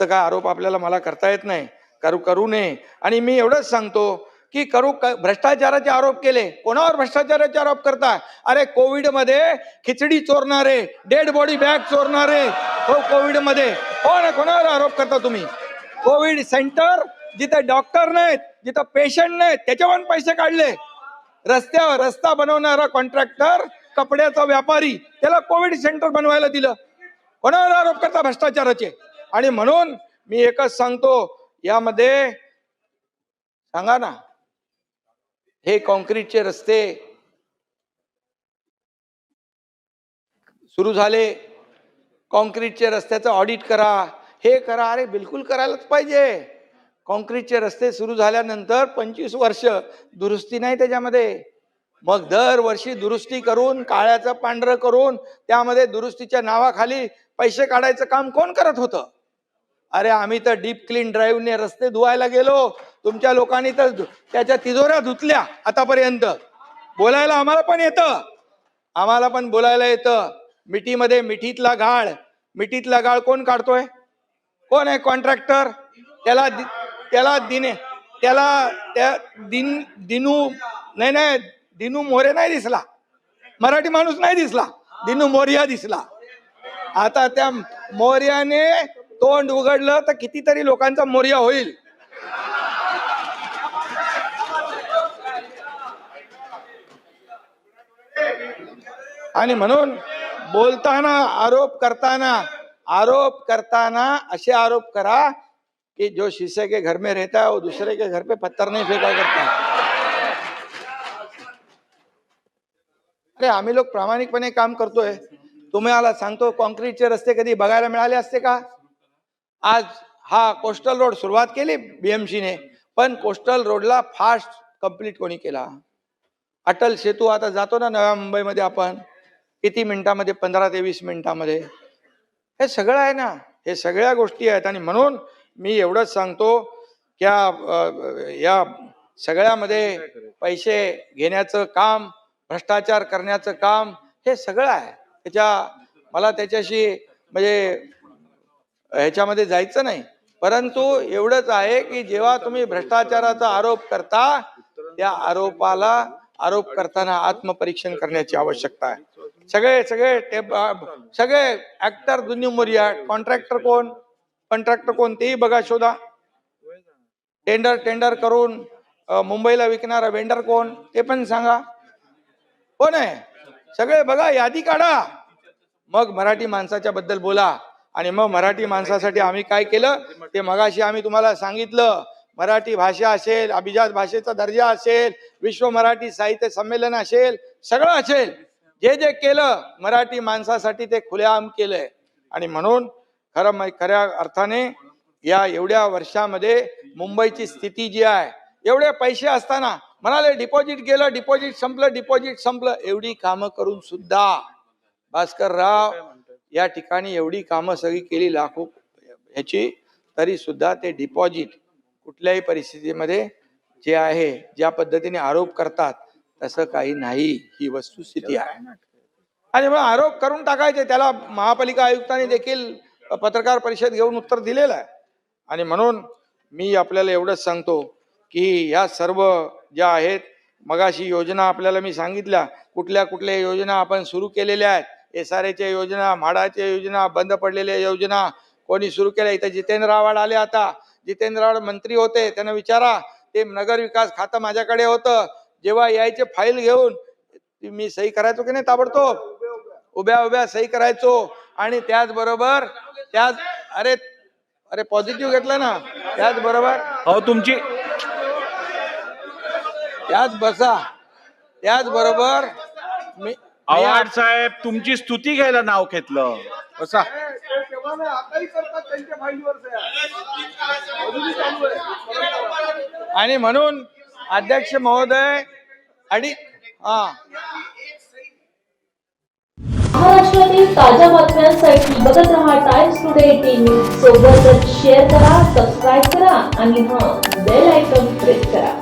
तर काय आरोप आपल्याला मला करता येत नाही. करू करू नये. आणि मी एवढंच सांगतो की करू क- भ्रष्टाचाराचे आरोप केले. कोणावर भ्रष्टाचाराचे आरोप करता? अरे कोविडमध्ये खिचडी चोरणारे डेड बॉडी बॅग चोरणारे. हो कोविडमध्ये. हो कोण कोणावर आरोप करता तुम्ही? कोविड सेंटर जिथे डॉक्टर नाहीत जिथं पेशंट नाहीत त्याच्यावर पैसे काढले. रस्त्यावर रस्ता बनवणारा कॉन्ट्रॅक्टर कपड्याचा व्यापारी त्याला कोविड सेंटर बनवायला दिलं. कोणावर आरोप करता भ्रष्टाचाराचे? आणि म्हणून मी एकच सांगतो यामध्ये सांगा ना हे कॉन्क्रीटचे रस्ते सुरू झाले कॉन्क्रीटचे रस्त्याचं ऑडिट करा हे करा अरे बिलकुल करायलाच पाहिजे. कॉन्क्रीटचे रस्ते सुरू झाल्यानंतर पंचवीस वर्ष दुरुस्ती नाही त्याच्यामध्ये. मग दरवर्षी दुरुस्ती करून काळ्याचं पांढरं करून त्यामध्ये दुरुस्तीच्या नावाखाली पैसे काढायचं काम कोण करत होतं? अरे आम्ही तर डीप क्लीन ड्राईव्हने रस्ते धुवायला गेलो. तुमच्या लोकांनी तर धु- त्याच्या तिजोऱ्या धुतल्या आतापर्यंत. बोलायला आम्हाला पण येतं. आम्हाला पण बोलायला येतं. मिठीमध्ये मिठीतला गाळ. मिठीतला गाळ कोण काढतोय? कोण आहे कॉन्ट्रॅक्टर त्याला दि- त्याला दिने त्याला त्या दिन दिनू नाही नाही. दिनू मोरे नाही दिसला. मराठी माणूस नाही दिसला. दिनू मोर्या दिसला. आता त्या मोर्याने तोंड उघडलं तर कितीतरी लोकांचा मोर्या होईल. आणि म्हणून बोलताना आरोप करताना आरोप करताना असे आरोप करा कि जो शीशे के घर में रहता है वो दूसरे के घर पे पत्थर नहीं फेंका करता. अरे आम्ही लोक प्रामाणिकपणे काम करतोय. तुम्हाला सांगतो कॉन्क्रीटचे रस्ते कधी बघायला मिळाले असते का? आज हा कोस्टल रोड सुरुवात केली बीएमसीने पण कोस्टल रोडला फास्ट कंप्लीट कोणी केला? अटल सेतू आता जातो ना नव्या मुंबईमध्ये आपण. किती मिनिटामध्ये? पंधरा ते वीस मिनिटामध्ये. हे सगळं आहे ना. हे सगळ्या गोष्टी आहेत. आणि म्हणून मी एवढंच सांगतो की या सगळ्यामध्ये पैसे घेण्याचं काम भ्रष्टाचार करण्याचं काम हे सगळं आहे. त्याच्या मला त्याच्याशी म्हणजे ह्याच्यामध्ये जायचं नाही. परंतु एवढंच आहे की जेव्हा तुम्ही भ्रष्टाचाराचा आरोप करता त्या आरोपाला आरोप करताना आत्मपरीक्षण करण्याची आवश्यकता आहे. सगळे सगळे ते सगळे ऍक्टर दुन्यू मोरिया कॉन्ट्रॅक्टर कोण? कॉन्ट्रॅक्टर कोण तेही बघा शोधा. टेंडर टेंडर करून मुंबईला विकणारा वेंडर कोण? ते पण सांगा. कोण आहे? सगळे बघा यादी काढा. मग मराठी माणसाच्या बद्दल बोला. आणि मग मराठी माणसासाठी आम्ही काय केलं? ते मगाशी आम्ही तुम्हाला सांगितलं. मराठी भाषा असेल अभिजात भाषेचा दर्जा असेल विश्व मराठी साहित्य संमेलन असेल सगळं असेल. जे जे केलं मराठी माणसासाठी ते खुलेआम केलंय. आणि म्हणून खरं खऱ्या अर्थाने या एवढ्या वर्षामध्ये मुंबईची स्थिती जी आहे एवढे पैसे असताना म्हणाले डिपॉझिट गेलं डिपॉझिट संपलं डिपॉझिट संपलं. एवढी कामं करून सुद्धा भास्कर राव या ठिकाणी एवढी कामं सगळी केली लाखो ह्याची तरीसुद्धा ते डिपॉझिट कुठल्याही परिस्थितीमध्ये जे आहे ज्या पद्धतीने आरोप करतात तसं काही नाही. ही वस्तुस्थिती आहे. आणि मग आरोप करून टाकायचे. त्याला महापालिका आयुक्तांनी देखील पत्रकार परिषद घेऊन उत्तर दिलेलं आहे. आणि म्हणून मी आपल्याला एवढंच सांगतो की या सर्व ज्या आहेत मगाशी योजना आपल्याला मी सांगितल्या कुठल्या कुठल्या योजना आपण सुरू केलेल्या आहेत एस आर एच्या योजना म्हाडाच्या योजना बंद पडलेल्या योजना कोणी सुरू केल्या? इथं जितेंद्र आव्हाड आले आता. जितेंद्र आव्हाड मंत्री होते. त्यांना विचारा. ते नगर विकास खातं माझ्याकडे होतं. जेव्हा यायचे फाईल घेऊन मी सही करायचो की नाही ताबडतोब? उभ्या उभ्या सही करायचो. आणि त्याचबरोबर त्याच अरे अरे पॉझिटिव्ह घेतलं ना. त्याचबरोबर अहो तुमची त्याच बसा. त्याचबरोबर मी आव्हाड साहेब तुमची स्तुती घ्यायला नाव घेतलं. बसा. आणि म्हणून अध्यक्ष महोदय अडी हा. महाराष्ट्रातील ताज्या बातम्यांसाठी बघत रहा टाइम्स टुडे टीव्ही सोबतच शेअर करा सबस्क्राईब करा आणि हां बेल आयकॉन प्रेस करा.